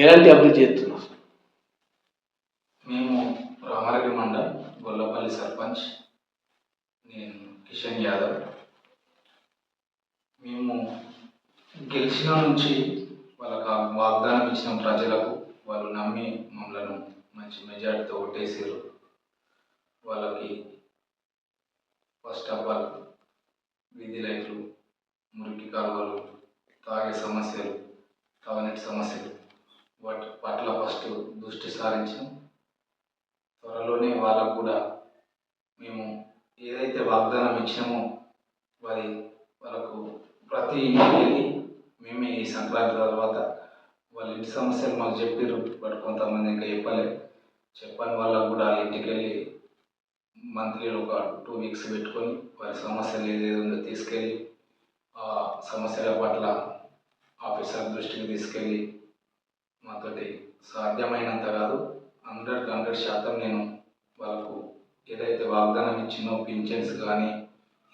ఎలాంటి అభివృద్ధి చేస్తున్నారు? మేము రామారెడ్డి మండల్ గొల్లపల్లి సర్పంచ్ నేను కిషన్ యాదవ్. మేము గెలిచిన నుంచి వాళ్ళకి వాగ్దానం ఇచ్చిన ప్రజలకు వాళ్ళు నమ్మి మమ్మలను మంచి మెజార్టీతో ఓటేసారు. వాళ్ళకి ఫస్ట్ ఆఫ్ ఆల్ వీధి లైట్లు మురికి కాలువలు తాగే సమస్యలు టాయిలెట్ సమస్యలు వాటి పట్ల ఫస్ట్ దృష్టి సారించాం. త్వరలోనే వాళ్ళకు కూడా మేము ఏదైతే వాగ్దానం ఇచ్చామో వారి వాళ్ళకు ప్రతి ఇంటికి వెళ్ళి మేమే ఈ సంక్రాంతి తర్వాత వాళ్ళ ఇంటి సమస్యలు మాకు చెప్పారు బట్ కొంతమంది ఇంకా చెప్పలేదు చెప్పని వాళ్ళకు కూడా వాళ్ళ ఇంటికి వెళ్ళి మంత్లీ ఒక టూ వీక్స్ పెట్టుకొని వారి సమస్యలు ఏదేది ఉందో తీసుకెళ్ళి ఆ సమస్యల పట్ల ఆఫీసర్ దృష్టికి తీసుకెళ్ళి మాతోటి సాధ్యమైనంత కాదు. హండ్రెడ్ హండ్రెడ్ శాతం నేను వాళ్ళకు ఏదైతే వాగ్దానం ఇచ్చినో పింఛన్స్ కానీ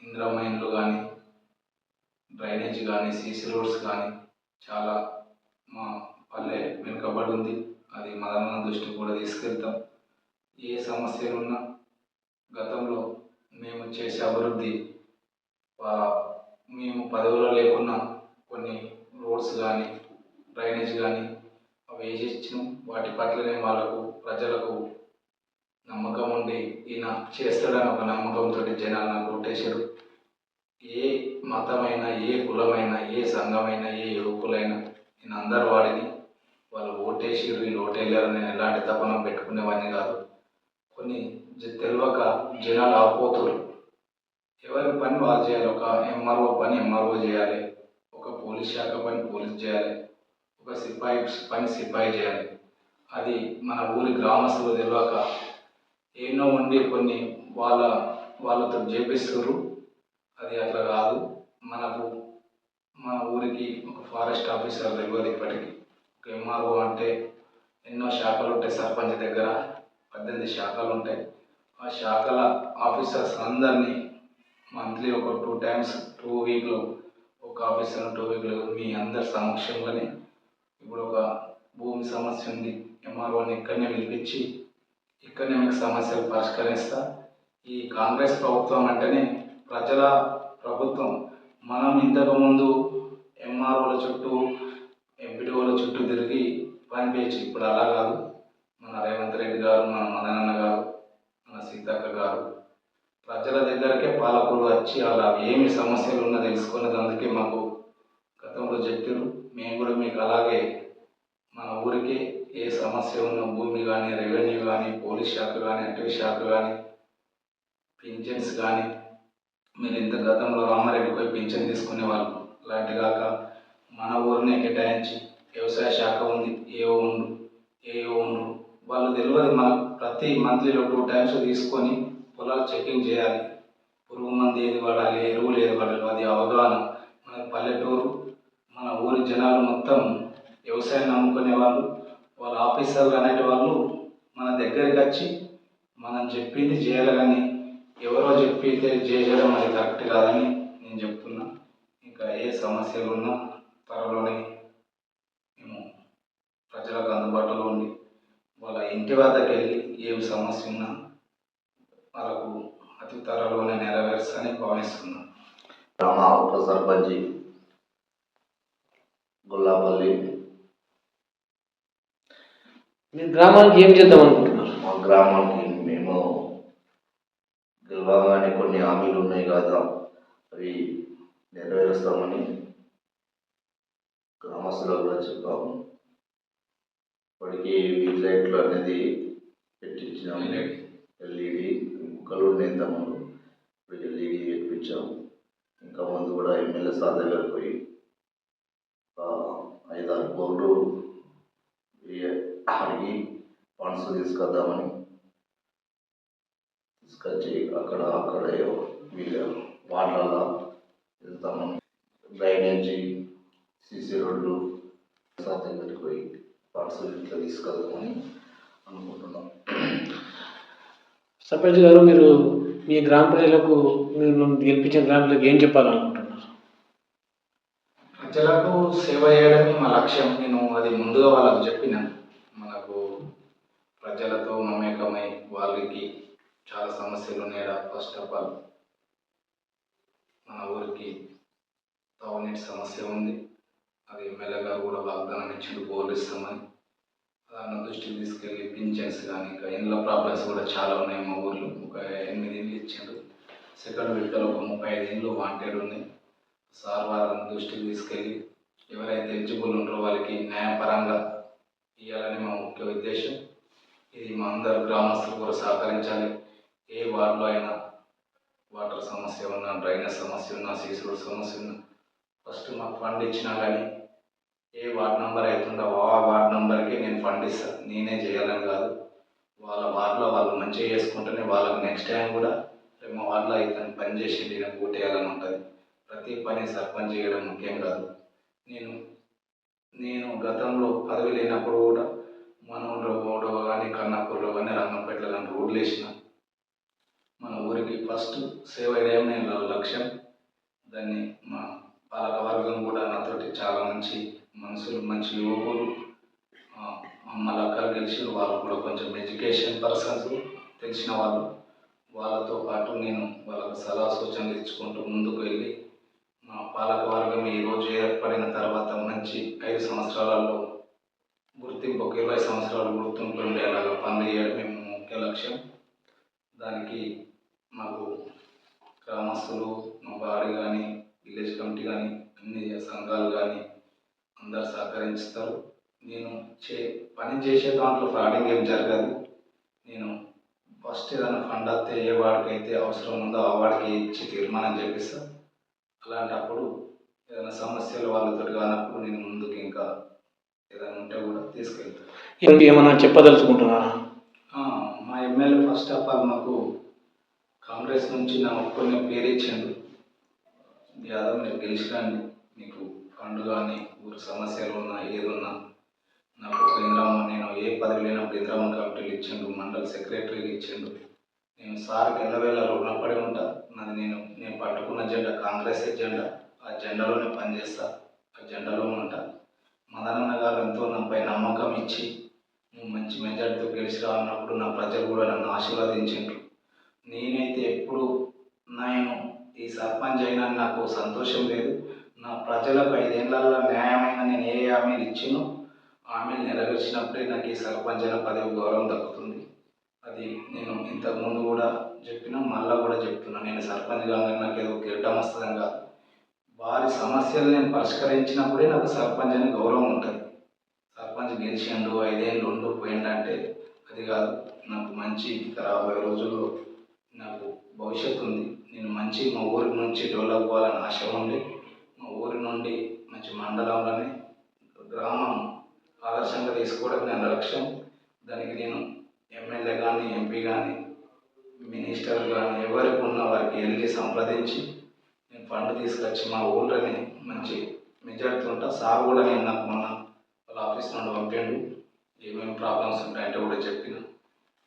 ఇంద్రమైన్లు కానీ డ్రైనేజ్ కానీ సీసీ రోడ్స్ కానీ చాలా మా పల్లె వెనుకబడి ఉంది అది మదన దృష్టికి కూడా తీసుకెళ్తాం. ఏ సమస్యలు ఉన్నా గతంలో మేము చేసే అభివృద్ధి మేము పదవిలో లేకున్నా కొన్ని రోడ్స్ కానీ డ్రైనేజ్ కానీ అవి వేసి ఇచ్చినాం వాటి పట్లనే వాళ్ళకు ప్రజలకు నమ్మకం ఉండి ఈయన చేస్తాడని ఒక నమ్మకంతో జనాలు నాకు కొట్టేశారు ఏ మతమైనా ఏ కులమైనా ఏ సంఘమైనా ఏ యువకులైనా నేను అందరు వాడిని వాళ్ళు ఓటేసి వీళ్ళు ఓటేయలేరు నేను ఎలాంటి తపన పెట్టుకునేవాడిని కాదు. కొన్ని తెలియక జనాలు ఆపోతురు ఎవరి పని వాళ్ళు చేయాలి? ఒక ఎంఆర్ఓ పని ఎంఆర్ఓ చేయాలి. ఒక పోలీస్ శాఖ పని పోలీస్ చేయాలి. ఒక సిపాయి పని సిపాయి చేయాలి. అది మన ఊరి గ్రామస్తులు తెలియక ఎన్నో ఉండి కొన్ని వాళ్ళ వాళ్ళతో చేపిస్తారు అది అట్లా కాదు. మనకు మన ఊరికి ఒక ఫారెస్ట్ ఆఫీసర్ తెలియదు ఇప్పటికీ. ఒక ఎంఆర్ఓ అంటే ఎన్నో శాఖలు ఉంటాయి సర్పంచ్ దగ్గర. పద్దెనిమిది శాఖలు ఉంటాయి. ఆ శాఖల ఆఫీసర్స్ అందరినీ మంత్లీ ఒక టూ టైమ్స్ టూ వీక్లో ఒక ఆఫీసర్ టూ వీక్లో మీ అందరి సమక్షంలోనే ఇప్పుడు ఒక భూమి సమస్య ఉంది. ఎంఆర్ఓని ఇక్కడనే పిలిపించి ఇక్కడనే మీకు సమస్యలు పరిష్కరిస్తా. ఈ కాంగ్రెస్ ప్రభుత్వం అంటేనే ప్రజల ప్రభుత్వం. మనం ఇంతకుముందు ఎంఆర్ఓల చుట్టూ ఎంపీడీఓల చుట్టూ తిరిగి పనిపించి ఇప్పుడు అలా కాదు. మన రేవంత్ రెడ్డి గారు మన మదనన్న గారు మన సీతక్క గారు. ప్రజల దగ్గరకే పాలకులు వచ్చి అలా ఏమి సమస్యలు ఉన్నా తెలుసుకునేది అందుకే మాకు గతంలో చెప్పారు మేము కూడా మీకు అలాగే మన ఊరికి ఏ సమస్య ఉన్న భూమి కానీ రెవెన్యూ కానీ పోలీస్ శాఖ కానీ అటవీ శాఖ కానీ పింఛన్స్ కానీ మీరు ఇంత గతంలో రామారెడ్డి పోయి పింఛన్ తీసుకునే వాళ్ళు అలాంటి కాక మన ఊరినే కేటాయించి వ్యవసాయ శాఖ ఉంది ఏఓ ఉండు ఏఓ ఉండు వాళ్ళు తెలియదు మన ప్రతి మంత్లీలో టూ టైమ్స్ తీసుకొని పొలాలు చెకింగ్ చేయాలి. పురుగు మంది ఏది వాడాలి ఎరువులు ఏది వాడాలి అది అవగాహన. మన పల్లెటూరు మొత్తం వ్యవసాయం నమ్ముకునే వాళ్ళు వాళ్ళ ఆఫీసర్లు అనేటి వాళ్ళు మన దగ్గరికి వచ్చి మనం చెప్పింది చేయాలి కానీ ఎవరో చెప్పితే చేయడం అది కరెక్ట్ కాదని నేను చెప్తున్నా. ఇంకా ఏ సమస్యలు ఉన్నా త్వరలోనే మేము ప్రజలకు అందుబాటులో ఉండి వాళ్ళ ఇంటి వద్దకు వెళ్ళి ఏం సమస్య ఉన్నా వాళ్ళకు అతి త్వరలోనే నెరవేర్చని భావిస్తున్నాను రామా ఉప సర్పంచి గుల్లాపల్లి మీరు గ్రామానికి ఏం చేద్దాం అనుకుంటున్నారు? మా గ్రామానికి మేము గెలవగానే కొన్ని హామీలు ఉన్నాయి కదా అవి నెరవేరుస్తామని గ్రామస్తులకు కూడా చెప్పాము. ఇప్పటికీ వీధి లైట్లు అనేది పెట్టించినాము ఎల్ఈడి ముక్కలు ఉన్నాయి ఇంతకుముందు. ఇప్పుడు ఎల్ఈడి పెట్టించాము ఇంకా ముందు కూడా ఎమ్మెల్యే సార్ దగ్గరకు పోయి ఒక ఐదారు కోట్లు ఈ- అడిగి ఫండ్స్ తీసుకొద్దామని తీసుకొచ్చి అక్కడ అక్కడ వీళ్ళ వాటర్లో వెళ్తామని డ్రైనేజీ సీసీ రోడ్లు సార్ దగ్గరికి పోయి ఫండ్స్ ఇట్లా తీసుకెళ్దామని అనుకుంటున్నాం. సర్పంచ్ గారు మీరు మీ గ్రామ ప్రజలకు మీరు గెలిపించిన గ్రామ ప్రజలకు ఏం చెప్పాలనుకుంటున్నారు? ప్రజలకు సేవ చేయడమే మా లక్ష్యం. నేను అది ముందుగా వాళ్ళకు చెప్పిన. మనకు ప్రజలతో మమేకమై వాళ్ళకి చాలా సమస్యలు ఉన్నాయి ఫస్ట్ ఆఫ్ ఆల్ మన ఊరికి తాగునీటి సమస్య ఉంది. అది ఎమ్మెల్యేగా కూడా వాగ్దానం ఇచ్చింది బోర్లు ఇస్తామని దాన్ని దృష్టికి తీసుకెళ్ళి పింఛన్స్ కానీ ఇంకా ఇండ్ల ప్రాబ్లమ్స్ కూడా చాలా ఉన్నాయి మా ఊర్లో. ఒక ఎనిమిది ఇండ్లు ఇచ్చిండు సెకండ్ విడతలో ఒక ముప్పై ఐదు ఇండ్లు వాంటెడ్ ఉన్నాయి. సార్ వారిని దృష్టికి తీసుకెళ్ళి ఎవరైతే ఎలిజిబుల్ ఉంటారో వాళ్ళకి న్యాయపరంగా ఇవ్వాలని మా ముఖ్య ఉద్దేశం. ఇది మా అందరు గ్రామస్తులు కూడా సహకరించాలి. ఏ వార్డులో అయినా వాటర్ సమస్య ఉన్నా డ్రైనేజ్ సమస్య ఉన్నా సీసీ సమస్య ఉన్నా ఫస్ట్ మాకు ఫండ్ ఇచ్చినా కానీ ఏ వార్డ్ నెంబర్ అవుతుందో ఆ వార్డ్ నెంబర్కి నేను ఫండ్ ఇస్తాను నేనే చేయాలని కాదు. వాళ్ళ వార్డులో వాళ్ళు మంచిగా చేసుకుంటేనే వాళ్ళకి నెక్స్ట్ టైం కూడా రేపు మా వార్డులో ఇతను పని చేసి నేను ఓటేయాలని ఉంటుంది. ప్రతి పని సర్పంచ్ చేయడం ముఖ్యం కాదు. నేను నేను గతంలో పదవి లేనప్పుడు కూడా మనూరులో గోడో కానీ కన్నాపూర్లో కానీ రంగంపేటలో కానీ రోడ్లు వేసిన. మన ఊరికి ఫస్ట్ సేవ చేయడం నేను లక్ష్యం. దాన్ని మా పాలక వర్గం కూడా నాతోటి చాలా మంచి మనుషులు మంచి యువకులు. ఆ, మమ్మల్ని గెలిచి వాళ్ళు కూడా కొంచెం ఎడ్యుకేషన్ పర్సన్స్ తెలిసిన వాళ్ళు. వాళ్ళతో పాటు నేను వాళ్ళకు సలహా సూచనలు ఇచ్చుకుంటూ ముందుకు వెళ్ళి మా పాలక వర్గం రోజు ఏర్పడిన తర్వాత మంచి ఐదు సంవత్సరాలలో గుర్తింపు ఒక ఇరవై సంవత్సరాలు గుర్తింపు ఉండేలాగా పనులు చేయడం మేము ముఖ్య లక్ష్యం. దానికి మాకు గ్రామస్తులు మా బాడీ కానీ విలేజ్ కమిటీ కానీ అన్ని సంఘాలు కానీ అందరు సహకరిస్తారు. నేను చే పని చేసే దాంట్లో ఫ్రాడింగ్ ఏం జరగదు. నేను ఫస్ట్ ఏదైనా ఫండ్ వస్తే ఏ వాడికైతే అవసరం ఉందో ఆ వాడికి ఇచ్చి తీర్మానం చేపిస్తాను అలాంటప్పుడు ఏదైనా సమస్యలు వాళ్ళతో కానప్పుడు నేను ముందుకు ఇంకా ఉంటే కూడా తీసుకెళ్తాను ఇంకా ఏమన్నా చెప్పదలుచుకుంటున్నారా మా ఎమ్మెల్యే ఫస్ట్ ఆఫ్ ఆల్ మాకు కాంగ్రెస్ నుంచి నా ఒక్కరిని పేరు ఇచ్చిండు. యాదవ్ మీరు గెలిచిరండి. మీకు ఫండ్ కానీ ఊరు సమస్యలు ఉన్నా ఏది ఉన్నా నాకు ఒక ఇంద్రమ్మ నేను ఏ పదవి లేనప్పుడు ఇంద్రమ్మ కమిటీలు ఇచ్చిండు మండల సెక్రటరీలు ఇచ్చిండు. నేను సార్కి ఎల్లవేళ రుణపడి ఉంటా. నాది నేను నేను పట్టుకున్న జెండా కాంగ్రెస్ జెండా. ఆ జెండాలోనే పనిచేస్తా. ఆ జెండాలోనే ఉంటా. మదనన్న గారు ఎంతో నాపై నమ్మకం ఇచ్చి నువ్వు మంచి మెజార్టీతో గెలిచి రావన్నప్పుడు నా ప్రజలు కూడా నన్ను ఆశీర్వదించిండ్రు నేనైతే ఎప్పుడు నేను ఈ సర్పంచ్ అయినా నాకు సంతోషం లేదు. నా ప్రజలకు ఐదేళ్ళలో న్యాయమైన నేను ఏ హామీలు ఇచ్చినో హామీలు నెరవేర్చినప్పుడే నాకు ఈ సర్పంచ్ అయిన పదవి గౌరవం దక్కుతుంది. అది నేను ఇంతకుముందు కూడా చెప్పిన మళ్ళా కూడా చెప్తున్నా. నేను సర్పంచ్ కాగానే నాకు ఏదో గిడ్డం వస్తుందని కాదు. వారి సమస్యలు నేను పరిష్కరించినప్పుడే నాకు సర్పంచ్ అనే గౌరవం ఉంటుంది. సర్పంచ్ గెలిచిండు ఐదేళ్ళు ఉండు పోయిండు అది కాదు. నాకు మంచి రాబోయే రోజుల్లో నాకు భవిష్యత్తు ఉంది. నేను మంచి మా ఊరి నుంచి డెవలప్ అవ్వాలని ఆశ ఉంది మా ఊరి నుండి మంచి మండలంలోనే గ్రామం ఆదర్శంగా తీసుకోవడం నా లక్ష్యం. దానికి నేను ఎమ్మెల్యే కానీ ఎంపీ కానీ మినిస్టర్ కానీ ఎవరికి ఉన్న వారికి వెళ్ళి సంప్రదించి నేను ఫండ్ తీసుకొచ్చి మా ఊళ్ళోనే మంచి మెజార్టీ ఉంటా. సార్ కూడా నేను నాకు మొన్న వాళ్ళ ఆఫీస్ నుండి పంపిండు. ఏమేమి ప్రాబ్లమ్స్ ఉంటాయంటే కూడా చెప్పిన.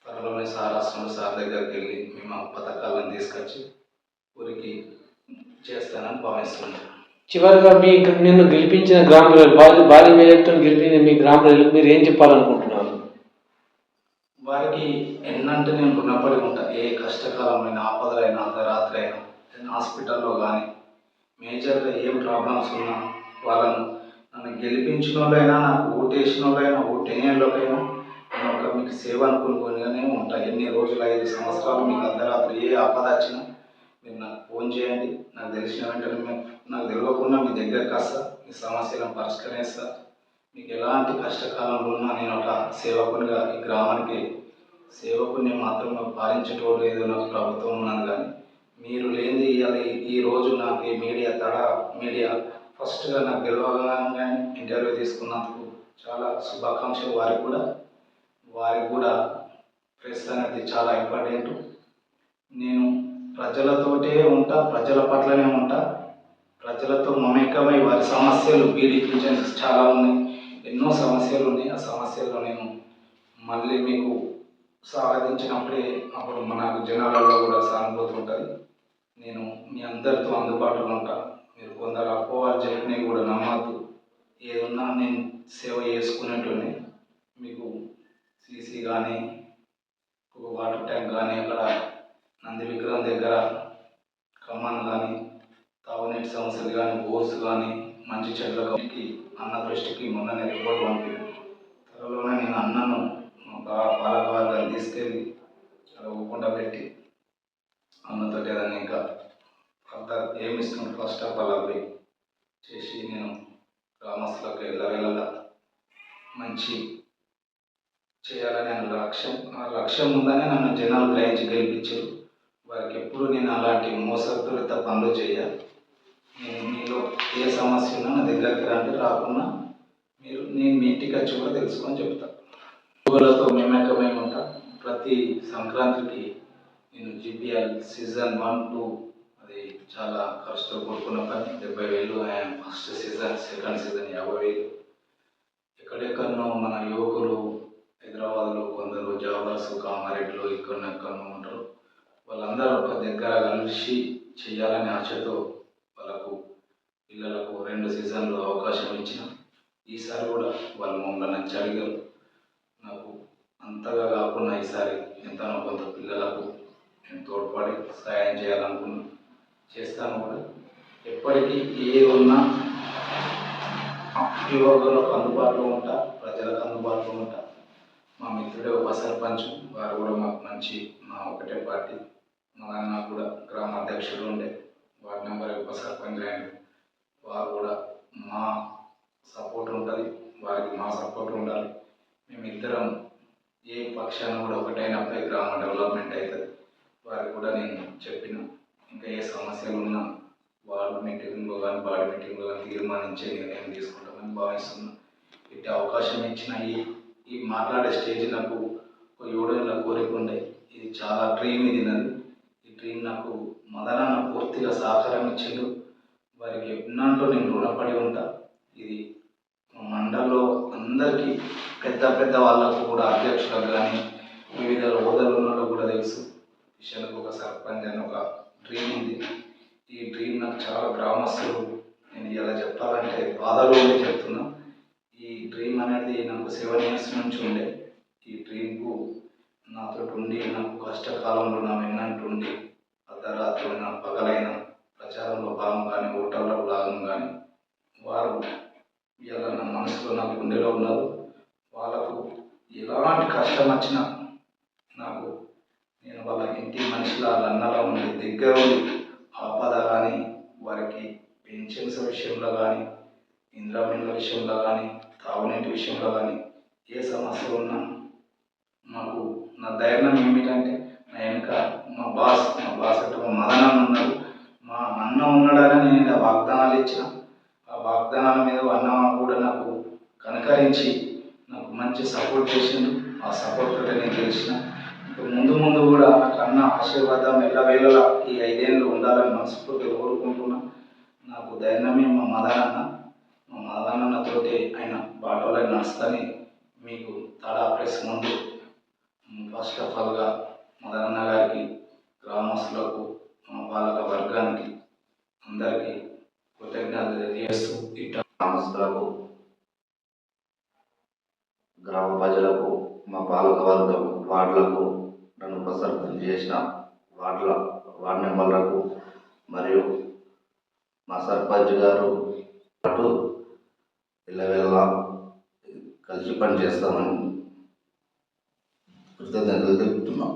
త్వరలోనే సార్ వస్తుండే సార్ దగ్గరికి వెళ్ళి మేము ఆ పథకాలను తీసుకొచ్చి ఊరికి చేస్తానని భావిస్తున్నాను. చివరిగా మీ నిన్ను గెలిపించిన గ్రామ భారీ మేయర్తో గెలిపించిన మీ గ్రామ ప్రజలకు మీరు ఏం చెప్పాలనుకుంటున్నారు? వారికి ఎన్నంటే నేను రుణపడి ఉంటా. ఏ కష్టకాలమైన ఆపదలైనా అర్ధరాత్రి అయినా హాస్పిటల్లో కానీ మేజర్గా ఏం ప్రాబ్లమ్స్ ఉన్నా వాళ్ళను నన్ను గెలిపించిన వాళ్ళైనా నాకు ఓటేసిన వాళ్ళైనా ఓటేయలోకైనా నేను ఒక మీకు సేవ అనుకునిగానే ఉంటా. ఎన్ని రోజులు ఐదు సంవత్సరాలు మీకు అర్ధరాత్రి ఏ ఆపద వచ్చినా మీరు నాకు ఫోన్ చేయండి. నాకు తెలిసిన వెంటనే నాకు తెలియకుండా మీ దగ్గరికి వస్తా. మీ సమస్యలను పరిష్కరిస్తా. మీకు ఎలాంటి కష్టకాలంలో ఉన్నా నేను ఒక సేవకునిగా ఈ గ్రామానికి సేవకుని మాత్రం పాలించేటోడు ఏదో నాకు ప్రభుత్వం ఉన్నది కానీ మీరు లేనిది ఇవాళ ఈ- రోజు నాకు ఈ మీడియా తడ మీడియా ఫస్ట్గా నాకు గెలవగానే ఇంటర్వ్యూ తీసుకున్నందుకు చాలా శుభాకాంక్షలు. వారికి కూడా వారికి కూడా ప్రెస్ అనేది చాలా ఇంపార్టెంట్. నేను ప్రజలతోటే ఉంటా ప్రజల పట్లనే ఉంటా. ప్రజలతో మమేకమై వారి సమస్యలు బీడీ చాలా ఉన్నాయి. ఎన్నో సమస్యలు ఉన్నాయి. ఆ సమస్యల్లో నేను మళ్ళీ మీకు సాధించినప్పుడే అప్పుడు మనకు జనాలలో కూడా సానుభూతి ఉంటుంది. నేను మీ అందరితో అందుబాటులో ఉంటా. మీరు కొందరు అపోవాలు చెప్పినవి కూడా నమ్మద్దు. ఏదన్నా నేను సేవ చేసుకునేటోని మీకు సీసీ కానీ ఒక వాటర్ ట్యాంక్ కానీ అక్కడ నంది విగ్రహం దగ్గర కమాన్ కానీ తాగునీటి సమస్యలు కానీ బోర్స్ కానీ మంచి చెట్ల కంపెనీకి అన్న దృష్టికి మొన్న రిపోర్ట్ పంపింది త్వరలోనే నేను అన్నను ఒక పాలకవర్గాన్ని తీసుకెళ్ళి అలా ఊకుండా పెట్టి అన్నతో ఏదైనా ఇంకా అంత ఏమి ఇస్తుంది ఫస్ట్ ఆఫ్ ఆల్ అవి చేసి నేను గ్రామస్తులకు వెళ్ళవేళలా మంచి చేయాలని లక్ష్యం. ఆ లక్ష్యం ఉందనే నన్ను జనాలు గ్రహించి గెలిపించారు. వారికి ఎప్పుడు నేను అలాంటి మోసపూరిత పనులు చేయాలి నేను మీలో ఏ సమస్య ఉన్నా నా దగ్గరికి రండి. రాకున్నా మీరు నేను మీ ఇంటికి వచ్చి కూడా తెలుసుకొని చెప్తాను ఊళ్ళతో మేమేకమై ఉంటా. ప్రతి సంక్రాంతికి నేను జిపిఎల్ సీజన్ వన్ టూ అది చాలా ఖర్చుతో కూడుకున్న పని డెబ్బై వేలు ఫస్ట్ సీజన్ సెకండ్ సీజన్ యాభై వేలు ఎక్కడెక్కడనో మన యువకులు హైదరాబాద్లో కొందరు జాబర్స్ కామారెడ్డిలో ఎక్కడెక్కడో ఎక్కడనో ఉంటారు. వాళ్ళందరూ ఒక దగ్గర కలిసి చేయాలనే ఆశతో వాళ్ళకు పిల్లలకు రెండు సీజన్లు అవకాశం ఇచ్చిన. ఈసారి కూడా వాళ్ళు మమ్మల్ని నచ్చి అడిగారు. నాకు అంతగా కాకుండా ఈసారి ఎంతనో కొంత పిల్లలకు నేను తోడ్పడి సహాయం చేయాలనుకున్నా చేస్తాను కూడా. ఎప్పటికీ ఏ ఉన్నా యువకులకు అందుబాటులో ఉంటా ప్రజలకు అందుబాటులో ఉంటా. మా మిత్రుడే ఉప సర్పంచ్ వారు కూడా మాకు మంచి మా ఒకటే పార్టీ. మా నాన్న కూడా గ్రామ అధ్యక్షుడు ఉండే. వార్డు నెంబర్ ఉప సర్పంచ్ అయ్యాడు వారు కూడా మా సపోర్ట్ ఉంటుంది. వారికి మా సపోర్ట్ ఉండాలి. మేమిద్దరం ఏ పక్షాన కూడా ఒకటైనప్పుడే గ్రామ డెవలప్మెంట్ అవుతుంది. వారికి కూడా నేను చెప్పిన ఇంకా ఏ సమస్యలు ఉన్నా వార్డు మీటింగ్లో కానీ బాడీ మీటింగ్లో కానీ తీర్మానించే నిర్ణయం తీసుకుంటామని భావిస్తున్నాను ఇట్టి అవకాశం ఇచ్చిన ఈ ఈ మాట్లాడే స్టేజ్ నాకు ఒక ఏడేళ్ళ కోరిక ఉండే. ఇది చాలా డ్రీమ్ ఇది నాది. ఈ డ్రీమ్ నాకు మదనాన్న పూర్తిగా సహకారం ఇచ్చిండు. వారికి ఎన్నాళ్ళు నేను రుణపడి ఉంటా. ఇది మండలో అందరికీ పెద్ద పెద్ద వాళ్ళకు కూడా అధ్యక్షులకు కానీ వివిధ హోదాలు ఉన్న కూడా తెలుసు. విషయానికి ఒక సర్పంచ్ అని ఒక డ్రీమ్ ఉంది. ఈ డ్రీమ్ నాకు చాలా గ్రామస్తులు నేను ఇలా చెప్పాలంటే బాధలో ఉండి చెప్తున్నా. ఈ డ్రీమ్ అనేది నాకు సెవెన్ ఇయర్స్ నుంచి ఉండే. ఈ డ్రీమ్కు నాతో ఉండి నాకు కష్టకాలంలో నా వెన్నంటి ఉండి అర్ధరాత్రి పగలైన ప్రచారంలో భాగం కానీ ఓటర్ల భాగం కానీ వారు ఇలా నా మనసులో నా గుండెలో ఉన్నారు. వాళ్ళకు ఎలాంటి కష్టం వచ్చినా నాకు నేను వాళ్ళ ఇంటి అలా ఉండే దగ్గర ఉండి ఆపద కానీ వారికి పెన్షన్స్ విషయంలో కానీ ఇంద్రామిన్ల విషయంలో కానీ తాగునీటి విషయంలో కానీ ఏ సమస్యలు ఉన్నా మాకు నా ధైర్యం ఏమిటంటే నా వెనుక మా బాస్ మా బాస్ అంటే మా మదనన్న ఉన్నాడు. మా అన్న ఉన్నాడని నేను ఆ వాగ్దానాలు ఇచ్చిన. ఆ వాగ్దానాల మీద అన్న కూడా నాకు కనకరించి నాకు మంచి సపోర్ట్ చేసిండు. ఆ సపోర్ట్ నేను గెలిచిన. ముందు ముందు కూడా నాకు అన్న ఆశీర్వాదం ఎల్లవేళలా ఈ ఐదేళ్ళు ఉండాలని మనస్ఫూర్తిగా కోరుకుంటున్నా. నాకు ధైర్యమే మా మదనన్న మా మదనన్నతోటి ఆయన బాటలో నడుస్తాని మీకు తడా ప్రెస్ ముందు. ఫస్ట్ ఆఫ్ ఆల్గా మదనన్న గారికి గ్రామస్తులకు మా బాలక వర్గానికి అందరికీ కృతజ్ఞతలు తెలియజేస్తూ ఇట్ట గ్రామస్తులకు గ్రామ ప్రజలకు మా పాలక వర్గం వార్డులకు నన్ను ఉపసర్పంచ్ చేసిన వార్డుల వార్డు మెంబర్లకు మరియు మా సర్పంచ్ గారు అటు ఇళ్ళవెళ్ళ కలిసి పని చేస్తామని కృతజ్ఞతలు తెలుపుతున్నాం.